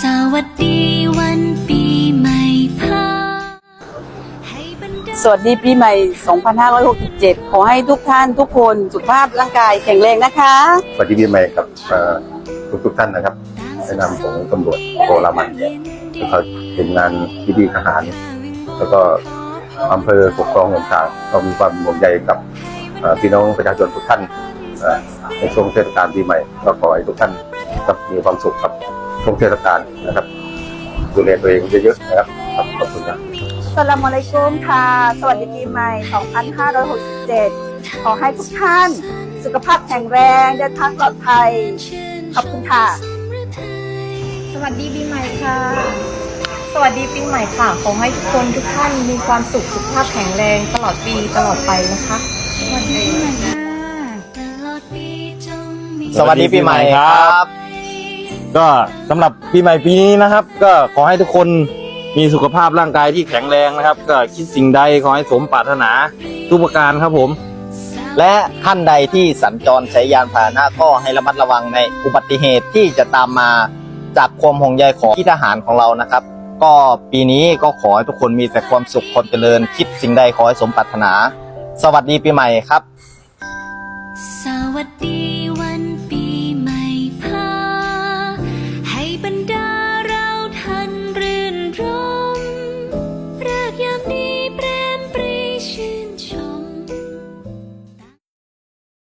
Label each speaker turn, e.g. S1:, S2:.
S1: สวัสดีวันปีใหม่พาให้บรรดา
S2: สวัสดีปีใหม่ 2567 ขอให้ทุกท่านทุกคนสุขภาพร่างกายแข็งแรงนะคะ
S3: สวัสดีปีใหม่กับทุกทุกๆท่านนะครับในนามของตำรวจโครามันเนี่ยที่เขาเป็นงานที่ดีทหาร แล้วก็อำเภอปกครองต่างๆก็มีความห่วงใยกับเอ่อพี่น้องประชาชนทุกท่านเอ่อในช่วงเทศกาลปีใหม่ก็ขอให้ทุกท่าน กับมีความสุขกับช่วงเทศกาลนะครับ ดูแลตัวเองเยอะๆนะครับครับขอบคุณครับ
S4: สลามอะลัยกุมค่ะ สวัสดีปีใหม่ 2567 ขอให้ทุกท่าน สุขภาพแข็งแรงเดินทางปลอดภัย ขอบคุณค่ะ
S5: สวัสดีปีใหม่ค่ะ สวัสดีปีใหม่ค่ะ ขอให้ทุกคนทุกท่านมีความสุขสุขภาพแข็งแรงตลอดปีตลอดไปนะคะ สวัสดีปีใหม่ค่ะ
S1: ตลอดปีจงมี
S6: สวัสดีปีใหม่ครับ
S7: ก็สำหรับปีใหม่ปีนี้นะครับ ก็ขอให้ทุกคนมีสุขภาพร่างกายที่แข็งแรงนะครับ ก็คิดสิ่งใดขอให้สมปรารถนาทุกประการครับผม
S6: และท่านใดที่สัญจรใช้ยานพาหนะก็ให้ระมัดระวังในอุบัติเหตุที่จะตามมาจากความห่วงใยของที่ทหารของเรานะครับ ก็ปีนี้ก็ขอให้ทุกคนมีแต่ความสุขความเจริญ คิดสิ่งใดขอให้สมปรารถนา สวัสดีปีใหม่ครับ
S1: สวัสดี